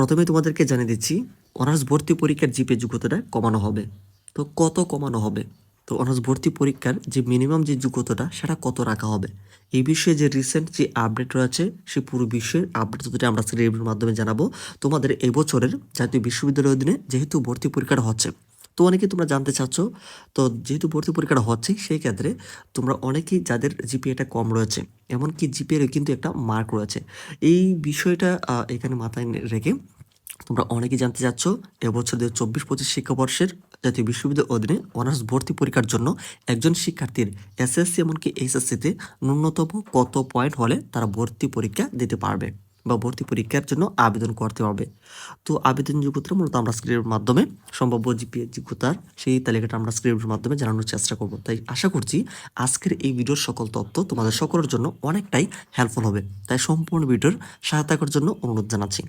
প্রথমে তোমাদেরকে জানিয়ে দিচ্ছি, অনার্স ভর্তি পরীক্ষার জিপে যোগ্যতাটা কমানো হবে। তো কত কমানো হবে? তো অনার্স ভর্তি পরীক্ষার যে মিনিমাম যে যোগ্যতাটা, সেটা কত রাখা হবে? এই বিষয়ে যে রিসেন্ট যে আপডেট রয়েছে, সে পুরো বিশ্বের আপডেট যদি আমরা সিলেবাসের মাধ্যমে জানাব, তোমাদের এবছরের জাতীয় বিশ্ববিদ্যালয়ের অধীনে যেহেতু ভর্তি পরীক্ষাটা হচ্ছে তো অনেকেই তোমরা জানতে চাচ্ছ। তো যেহেতু ভর্তি পরীক্ষাটা হচ্ছে, সেই ক্ষেত্রে তোমরা অনেকেই যাদের জিপিএটা কম রয়েছে, এমনকি জিপিএর কিন্তু একটা মার্ক রয়েছে। এই বিষয়টা এখানে মাথায় রেখে তোমরা অনেকেই জানতে চাচ্ছ, এবছর দু চব্বিশ পঁচিশ শিক্ষাবর্ষের জাতীয় বিশ্ববিদ্যালয়ের অধীনে অনার্স ভর্তি পরীক্ষার জন্য একজন শিক্ষার্থীর এসএসসি এমনকি এইচএসসিতে ন্যূনতম কত পয়েন্ট হলে তারা ভর্তি পরীক্ষা দিতে পারবে? বা ভর্তি পরীক্ষার জন্য আবেদন করতে হবে। তো আবেদন যোগ্যতা মূলত আমরা স্ক্রিপ্টের মাধ্যমে, সম্ভাব্য জিপিএ যোগ্যতার সেই তালিকাটা আমরা স্ক্রিপ্টের মাধ্যমে জানানোর চেষ্টা করব। তাই আশা করছি আজকের এই ভিডিওর সকল তথ্য তোমাদের সকলের জন্য অনেকটাই হেল্পফুল হবে। তাই সম্পূর্ণ ভিডিওর সহায়তা করার জন্য অনুরোধ জানাচ্ছি।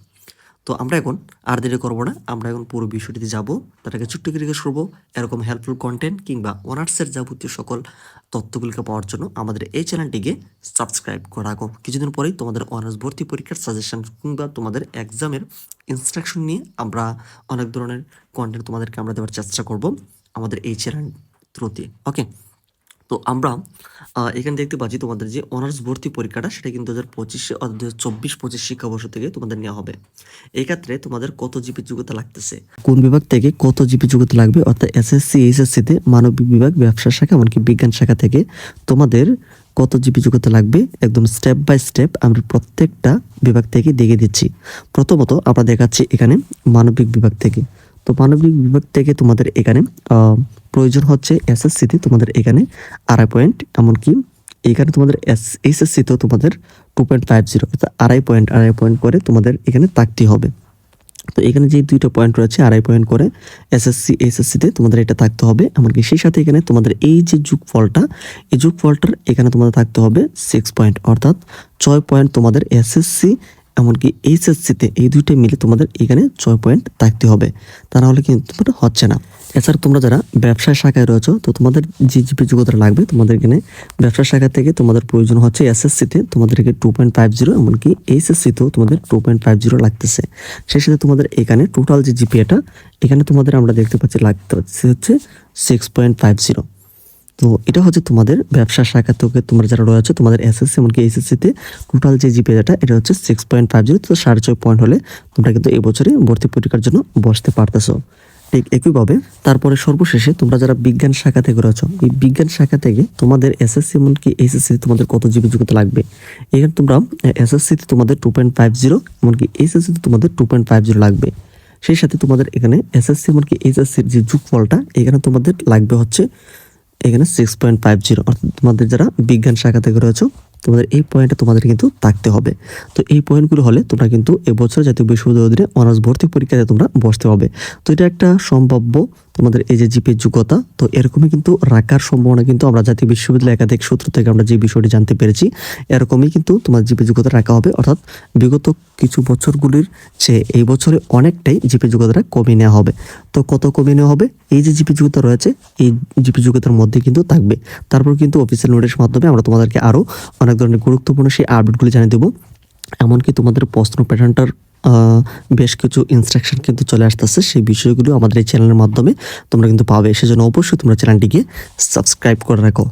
তো আমরা এখন আর দেরি করব না, আমরা এখন পুরো বিষয়টিতে যাব তাদেরকে ছোট্ট রিকোয়েস্ট করব এরকম হেল্পফুল কন্টেন্ট কিংবা অনার্সের যাবতীয় সকল তথ্যগুলিকে পাওয়ার জন্য আমাদের এই চ্যানেলটিকে সাবস্ক্রাইব করে রাখো। কিছুদিন পরেই তোমাদের অনার্স ভর্তি পরীক্ষার সাজেশন কিংবা তোমাদের এক্সামের ইনস্ট্রাকশন নিয়ে আমরা অনেক ধরনের কন্টেন্ট তোমাদেরকে আমরা দেওয়ার চেষ্টা করব আমাদের এই চ্যানেল থ্রুতে ওকে তো আমরা এখানে দেখতে পাচ্ছি তোমাদের যে অনার্স ভর্তি পরীক্ষাটা, সেটা কিন্তু দু হাজার পঁচিশে অর্থাৎ দু হাজার চব্বিশ পঁচিশ শিক্ষাবর্ষ থেকে তোমাদের নেওয়া হবে। এই ক্ষেত্রে তোমাদের কত জিপি যোগ্যতা লাগতেছে? কোন বিভাগ থেকে কত জিপি যোগ্যতা লাগবে? অর্থাৎ এসএসসি, এইচএসসিতে মানবিক বিভাগ, ব্যবসা শাখা, এমনকি বিজ্ঞান শাখা থেকে তোমাদের কত জিপি যোগ্যতা লাগবে? একদম স্টেপ বাই স্টেপ আমরা প্রত্যেকটা বিভাগ থেকে দেখে দিচ্ছি। প্রথমত আমরা দেখাচ্ছি এখানে মানবিক বিভাগ থেকে। তো মানবিক বিভাগ থেকে তোমাদের এখানে প্রয়োজন হচ্ছে এসএসসিতে তোমাদের এখানে আড়াই পয়েন্ট এমনকি এখানে তোমাদের এস, এইচএসসিতেও তোমাদের টু পয়েন্ট ফাইভ জিরো অর্থাৎ আড়াই পয়েন্ট আড়াই পয়েন্ট করে তোমাদের এখানে থাকতে হবে। তো এখানে যে দুইটা পয়েন্ট রয়েছে, আড়াই পয়েন্ট করে এসএসসি, এইচএসসিতে তোমাদের এটা থাকতে হবে, এমনকি সেই সাথে এখানে তোমাদের এই যে যুগ ফলটা এই যুগ ফলটার এখানে তোমাদের থাকতে হবে সিক্স পয়েন্ট অর্থাৎ ছয় পয়েন্ট তোমাদের এসএসসি এমনকি এইচএসসিতে এই দুইটা মিলে তোমাদের এখানে ছয় পয়েন্ট থাকতে হবে। তা নাহলে কিন্তু তোমাদের হচ্ছে না। এছাড়া তোমরা যারা ব্যবসা শাখায় রয়েছো, তো তোমাদের যে জিপি যোগ্যতা লাগবে। তোমাদের এখানে ব্যবসা শাখা থেকে তোমাদের প্রয়োজন হচ্ছে এসএসসিতে। তোমাদেরকে টু পয়েন্ট ফাইভ জিরো এমনকি এইচএসসিতেও তোমাদের টু পয়েন্ট ফাইভ জিরো লাগতেছে। সেই সাথে তোমাদের এখানে টোটাল যে জিপিএটা এখানে তোমাদের আমরা দেখতে পাচ্ছি লাগতে হচ্ছে সিক্স পয়েন্ট ফাইভ জিরো তো এটা হচ্ছে তোমাদের ব্যবসা শাখা থেকে তোমরা যারা রয়েছে, তোমাদের এসএসসি এমনকি এইচএসসিতে টোটাল যে জিপিএটা এটা হচ্ছে সিক্স পয়েন্ট ফাইভ জিরো তো সাড়ে ছয় পয়েন্ট হলে তোমরা কিন্তু এই বছরে ভর্তি পরীক্ষার জন্য বসতে পারতেছো। ঠিক একইভাবে তারপরে সর্বশেষে তোমরা যারা বিজ্ঞান শাখা থেকে রয়েছো, এই বিজ্ঞান শাখা থেকে তোমাদের এসএসসি এমনকি এইচএসসি তোমাদের কত জিবি যোগ্যতা লাগবে? এখানে তোমরা এসএসসিতে তোমাদের টু পয়েন্ট ফাইভ জিরো এমনকি এইচএসসিতে তোমাদের টু পয়েন্ট ফাইভ জিরো লাগবে। সেই সাথে তোমাদের এখানে এসএসসি এমনকি এইচএসসির যে যোগফলটা, এখানে তোমাদের লাগবে হচ্ছে এখানে সিক্স পয়েন্ট ফাইভ জিরো অর্থাৎ তোমাদের যারা বিজ্ঞান শাখা থেকে রয়েছে, তোমাদের এই পয়েন্টটা তোমাদের কিন্তু থাকতে হবে। তো এই পয়েন্টগুলো হলে তোমরা কিন্তু এবছর জাতীয় বিশ্ববিদ্যালয় অনার্স ভর্তি পরীক্ষাতে তোমরা বসতে হবে তো এটা একটা সম্ভাব্য তোমাদের এই যে জিপের যোগ্যতা, তো এরকমই কিন্তু রাখার সম্ভাবনা কিন্তু আমরা জাতীয় বিশ্ববিদ্যালয় একাধিক সূত্র থেকে আমরা যে বিষয়টি জানতে পেরেছি, এরকমই কিন্তু তোমার জিপে যোগ্যতা রাখা হবে। অর্থাৎ বিগত কিছু বছরগুলির চেয়ে এই বছরে অনেকটাই জিপে যোগ্যতাটা কমিয়ে নেওয়া হবে। তো কত কমিয়ে নেওয়া হবে? এই যে জিপি যোগ্যতা রয়েছে, এই জিপি যোগ্যতার মধ্যে কিন্তু থাকবে। তারপর কিন্তু অফিসিয়াল নোটিশের মাধ্যমে আমরা তোমাদেরকে আরও অনেক ধরনের গুরুত্বপূর্ণ সেই আপডেটগুলি জানিয়ে দেবো। এমনকি তোমাদের প্রশ্ন প্যাটার্নটার বেশ কিছু ইনস্ট্রাকশন কিন্তু চলে আসতেছে। সেই বিষয়গুলো আমাদের এই চ্যানেলের মাধ্যমে তোমরা কিন্তু পাবে। সেজন্য অবশ্যই তোমরা চ্যানেলটিকে সাবস্ক্রাইব করে রাখো।